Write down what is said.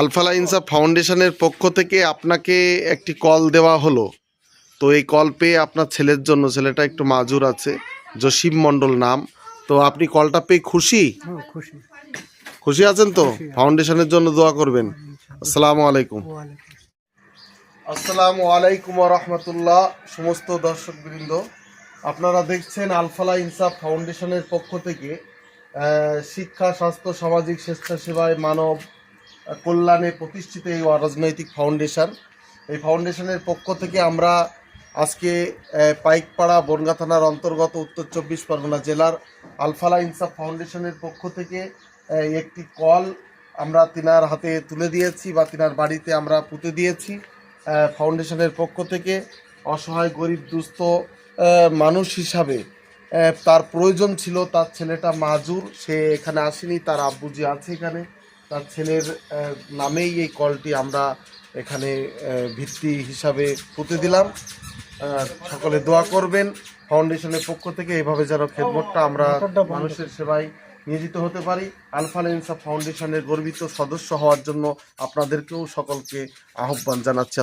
Al Falah ইনসাফ ফাউন্ডেশনের পক্ষ থেকে আপনাকে একটি কল দেওয়া হলো। তো এই কল পেয়ে আপনার ছেলের জন্য ছেলেটা একটু মাজুর আছে জসিম মণ্ডল নাম। তো আপনি কলটা পেয়ে খুশি? হ্যাঁ খুশি। খুশি আছেন তো? ফাউন্ডেশনের জন্য দোয়া করবেন। আসসালামু আলাইকুম। আসসালামু। আলাইকুম রহমতুল্লাহ সমস্ত দর্শকবৃন্দ। আপনারা দেখছেন আলফালা ইনসাফ ফাউন্ডেশনের পক্ষ থেকে শিক্ষা স্বাস্থ্য সামাজিক স্বেচ্ছাসেবায় মানব কল্যাণে প্রতিষ্ঠিত এই অরাজনৈতিক ফাউন্ডেশন। এই ফাউন্ডেশনের পক্ষ থেকে আমরা আজকে পাইকপাড়া বনগা থানার অন্তর্গত উত্তর চব্বিশ পরগনা জেলার আলফালা ইনসাফ ফাউন্ডেশনের পক্ষ থেকে একটি কল আমরা তিনার হাতে তুলে দিয়েছি বা তিনার বাড়িতে আমরা পুঁতে দিয়েছি ফাউন্ডেশনের পক্ষ থেকে। অসহায়, গরিব, দুস্থ মানুষ হিসাবে তার প্রয়োজন ছিল তার ছেলেটা মাজুর। সে এখানে আসেনি, তার আব্বুজি আছে এখানে। তার ছেলের নামেই এই কলটি আমরা এখানে ভিত্তি হিসাবে পুঁতে দিলাম। সকলে দোয়া করবেন, ফাউন্ডেশনের পক্ষ থেকে এভাবে যেন খেদমতটা আমরা মানুষের সেবায় নিয়োজিত হতে পারি। আলফাল ফাউন্ডেশনের গর্বিত সদস্য হওয়ার জন্য আপনাদেরকেও সকলকে আহ্বান জানাচ্ছি।